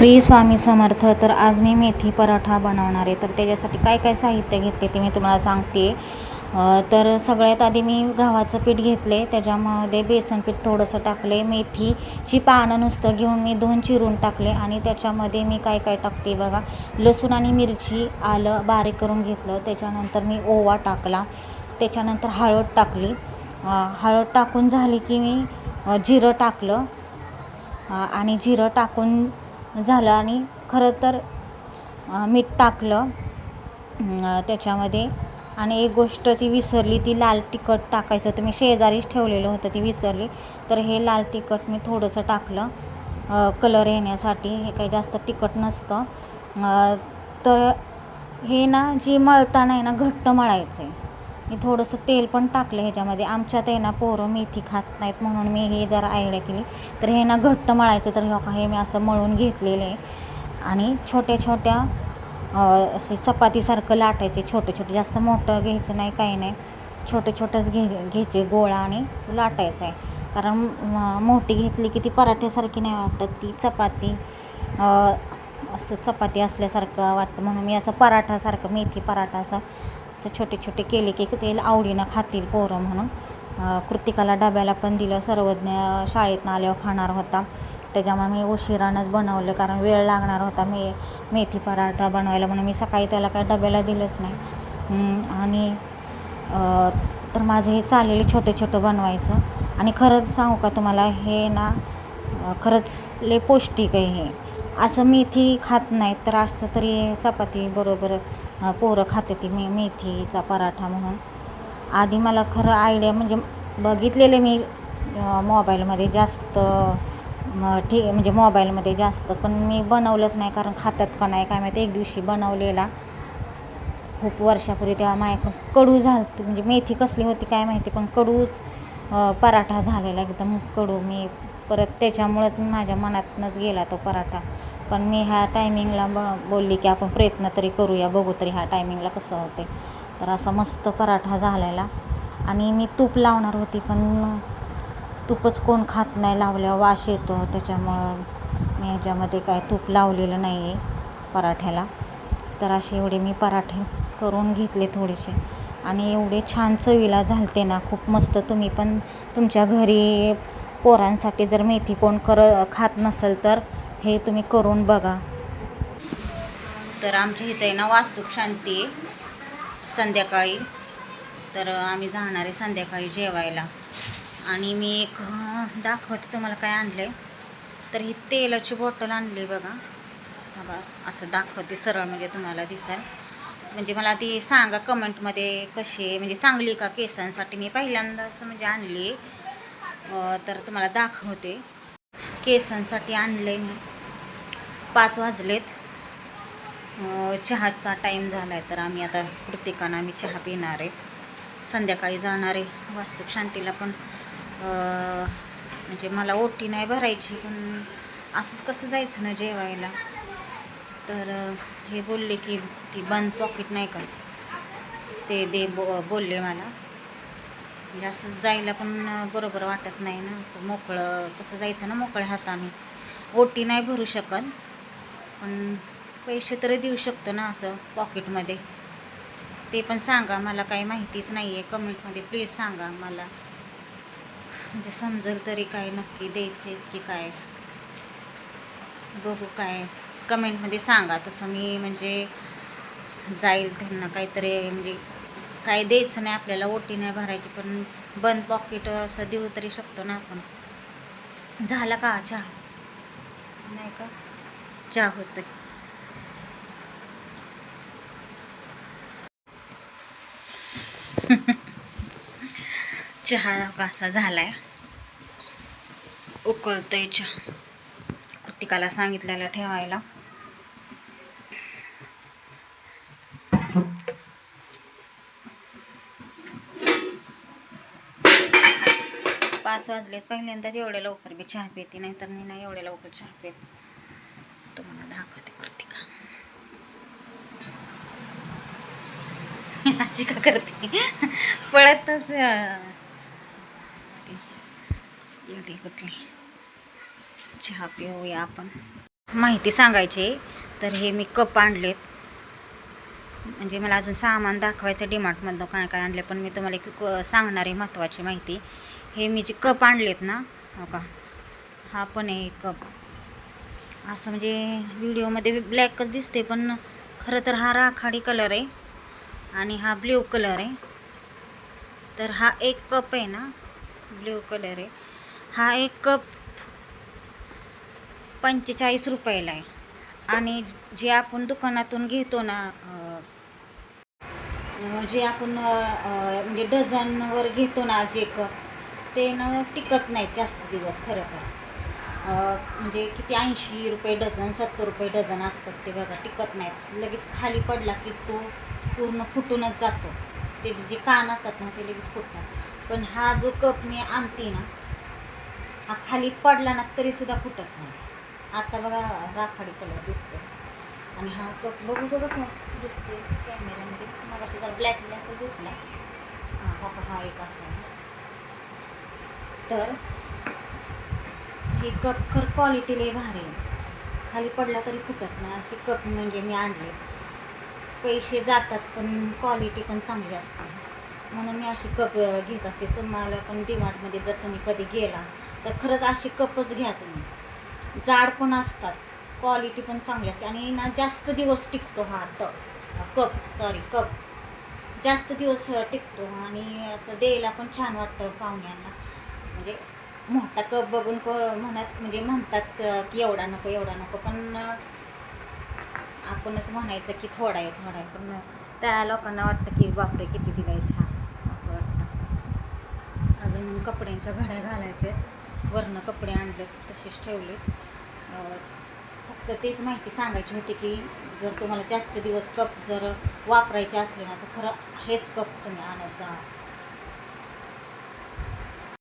श्री स्वामी समर्थ तर आज मी मेथी पराठा बनवणार आहे. तर त्याच्यासाठी काय काय साहित्य घेतले ते मी तुम्हाला सांगते. तर सगळ्यात आधी मी गव्हाचं पीठ घेतले. त्याच्यामध्ये बेसन पीठ थोडंसं टाकले. मेथीची पानं नुसतं घेऊन मी दोन चिरून टाकले. आणि त्याच्यामध्ये मी काय काय टाकते बघा. लसूण आणि मिरची आलं बारीक करून घेतलं. त्याच्यानंतर मी ओवा टाकला. त्याच्यानंतर हळद टाकली. हळद टाकून झाली की मी जिरं टाकलं. आणि जिरं टाकून झालं आणि खरं तर मीठ टाकलं. त्याच्यामध्ये आणि एक गोष्ट ती विसरली ती लाल तिखट टाकायचं होतं. मी शेजारीच ठेवलेलं होतं ती विसरली. तर हे लाल तिखट मी थोडंसं टाकलं कलर येण्यासाठी. हे काही जास्त तिखट नसतं. तर हे ना जी मळताना आहे ना घट्ट मळायचं आहे. मी थोडंसं तेल पण टाकलं ह्याच्यामध्ये. आमच्यात आहे ना पोरं मेथी खात नाहीत म्हणून मी हे जरा आयडिया केली. तर हे ना घट्ट मळायचं तर हे हे मी असं मळून घेतलेलं आहे. आणि छोट्या छोट्या असे चपातीसारखं लाटायचे छोटे छोटे. जास्त मोठं घ्यायचं नाही काही नाही. छोटे छोटंच घे घ्यायचे गोळा आणि तो लाटायचा आहे. कारण मोठी घेतली की ती पराठ्यासारखी नाही वाटत. ती चपाती असं चपाती असल्यासारखं वाटतं. म्हणून मी असं पराठासारखं मेथी पराठा असं असं छोटे छोटे केले की ते आवडीनं खातील पोरं म्हणून. कृतिकाला डब्याला पण दिलं सर्वज्ञ शाळेतनं आल्यावर खाणार होता. त्याच्यामुळे मी उशिरानंच बनवलं कारण वेळ लागणार होता मे मेथी पराठा बनवायला म्हणून मी सकाळी त्याला काय डब्याला दिलंच नाही. आणि तर माझं हे चाललेलं छोटे छोटं बनवायचं. आणि खरंच सांगू का तुम्हाला हे ना खरंच लय पौष्टिक आहे हे. असं मेथी खात नाहीत तर असं तरी चपाती बरोबर पोरं खाते ती मे मेथीचा पराठा म्हणून. आधी मला खरं आयडिया म्हणजे बघितलेले मी मोबाईलमध्ये जास्त ठीक म्हणजे मोबाईलमध्ये जास्त. पण मी बनवलंच नाही कारण खातात का नाही काय माहिती. एक दिवशी बनवलेला. खूप वर्षापूर्वी तेव्हा माझ्याकडून कडू झालं म्हणजे मेथी कसली होती काय माहिती पण कडूच पराठा झालेला एकदम कडू. मी परत त्याच्यामुळंच माझ्या मनातनंच गेला तो पराठा. पण मी ह्या टायमिंगला ब बोलली की आपण प्रयत्न तरी करूया बघू तरी ह्या टायमिंगला कसं होते तर असा मस्त पराठा झालेला. आणि मी तूप लावणार होती पण तूपच कोण खात नाही लावल्यावर वास येतो. त्याच्यामुळं मी ह्याच्यामध्ये काय तूप लावलेलं नाही आहे पराठ्याला. तर असे एवढे मी पराठे करून घेतले थोडेसे. आणि एवढे छान चवीला झालते ना खूप मस्त. तुम्ही पण तुमच्या घरी पोरांसाठी जर मेथी कोण कर खात नसेल तर हे तुम्ही करून बघा. तर आमच्या इथं आहे ना वास्तुक शांती आहे संध्याकाळी. तर आम्ही जाणार आहे संध्याकाळी जेवायला. आणि मी एक दाखवते तुम्हाला काय आणलं आहे तर ही तेलाची बॉटल आणली बघा. बा असं दाखवते सरळ म्हणजे तुम्हाला दिसेल. म्हणजे मला ती सांगा कमेंटमध्ये कशी आहे. म्हणजे चांगली का केसांसाठी? मी पहिल्यांदा असं म्हणजे आणली. तर तुम्हाला दाखवते. केसांसाठी आणले मी. पाच वाजलेत. चहाचा टाईम झाला आहे तर आम्ही आता कृतिकानं आम्ही चहा पिणार आहे. संध्याकाळी जाणार आहे. वास्तुक शांतीला पण म्हणजे मला ओटी नाही भरायची पण असंच कसं जायचं ना जेवायला? तर हे बोलले की ती बंद पॉकेट नाही का? ते दे बो बोलले मला. म्हणजे असं जायला पण बरोबर वाटत नाही ना. असं मोकळं कसं जायचं ना मोकळ्या हाताने. ओटी नाही भरू शकत पण पैसे तरी देऊ शकतो ना असं पॉकेटमध्ये ते पण सांगा मला काही माहितीच नाही आहे कमेंटमध्ये प्लीज सांगा मला. म्हणजे समजेल तरी काय नक्की द्यायचे की काय. बघू काय. कमेंटमध्ये सांगा. तसं मी म्हणजे जाईल त्यांना काहीतरी म्हणजे काय द्यायचं नाही आपल्याला ओटी नाही भरायची पण बंद पॉकेट असं देऊ तरी शकतो ना आपण. झाला का चहा? नाही का? चहा होतं चहा कसा झालाय? उकळतोय चहा. कृतिकाला सांगितलेलं ठेवायला. पाच वाजलेत. पहिल्यांदाच एवढ्या लवकर मी चहा पिते नाही तर मी नाही एवढ्या लवकर चहा पित. तुम्हाला दाखवते कृतिका. अशी का करते? पळतच एवढी कुठली? चहा पिऊया आपण. माहिती सांगायची तर हे मी कप आणलेत. म्हणजे मला अजून सामान दाखवायचं डीमार्टमधनं काय काय आणले पण मी तुम्हाला एक क- सांगणार आहे महत्त्वाची माहिती. हे मी जे कप आणलेत ना हो का हा पण आहे कप. असं म्हणजे व्हिडिओमध्ये ब्लॅकच दिसते पण खरं तर हा राखाडी कलर आहे आणि हा ब्ल्यू कलर आहे. तर हा एक कप आहे ना ब्ल्यू कलर आहे. हा एक कप पंचेचाळीस रुपयाला आहे. आणि जे आपण दुकानातून घेतो ना जे आपण म्हणजे डझनवर घेतो ना जे कप ते ना टिकत नाही जास्त दिवस खरं तर म्हणजे किती ऐंशी रुपये डझन सत्तर रुपये डझन असतात ते बघा टिकत नाहीत. लगेच खाली पडला की तो पूर्ण फुटूनच जातो. त्याचे जे कान असतात ना ते लगेच फुटतात. पण हा जो कप मी आणते ना हा खाली पडला ना तरीसुद्धा फुटत नाही. आता बघा राखाडी कलर दिसतो आणि हा कप बघू का कसं दिसते कॅमेऱ्यामध्ये मग असं जरा ब्लॅक ब्लॅक दिसला. हां हा हा एक असा तर हे कप खर क्वालिटी लई भारी आहे. खाली पडला तरी फुटत नाही. असे कप म्हणजे मी आणले. पैसे जातात पण क्वालिटी पण चांगली असते. म्हणून मी अशी कप घेत असते. तुम्हाला पण डिमार्टमध्ये जर तुम्ही कधी गेला तर खरंच अशी कपच घ्या तुम्ही. जाड पण असतात. क्वालिटी पण चांगली असते. आणि ना जास्त दिवस टिकतो हा टप कप सॉरी कप. जास्त दिवस टिकतो आणि असं द्यायला पण छान वाटतं पाहुण्यांना म्हणजे मोठा कप बघून को म्हणत म्हणजे म्हणतात की एवढा नको एवढा नको. पण आपणच म्हणायचं की थोडा आहे थोडा आहे. पण त्या लोकांना वाटतं की बापरे किती दिलाय छान असं वाटतं. अजून कपड्यांच्या घड्या घालायचे वरनं कपडे आणले तसेच ठेवले फक्त तेच माहिती सांगायची होती की जर तुम्हाला जास्त दिवस कप जर वापरायचे असले ना तर खरं हेच कप तुम्ही आणत जा